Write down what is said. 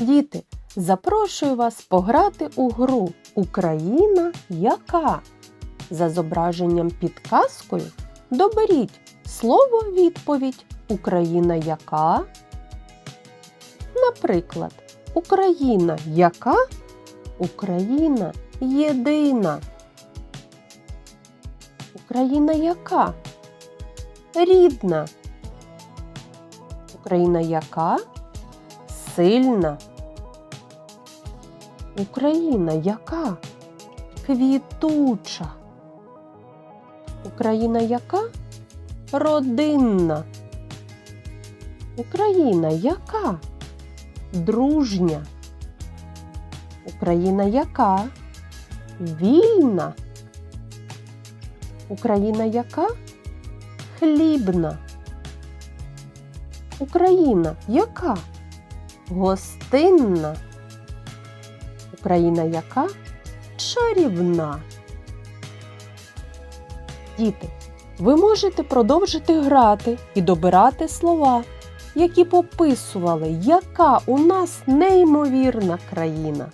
Діти, запрошую вас пограти у гру Україна яка? За зображенням підказкою доберіть слово відповідь Україна яка? Наприклад, Україна яка? Україна єдина. Україна яка? Рідна. Україна яка? Сильна. Україна яка? Квітуча. Україна яка? Родинна. Україна яка? Дружня. Україна яка? Вільна. Україна яка? Хлібна. Україна яка? Гостинна. Україна яка? Чарівна. Діти, ви можете продовжити грати і добирати слова, які пописували, яка у нас неймовірна країна.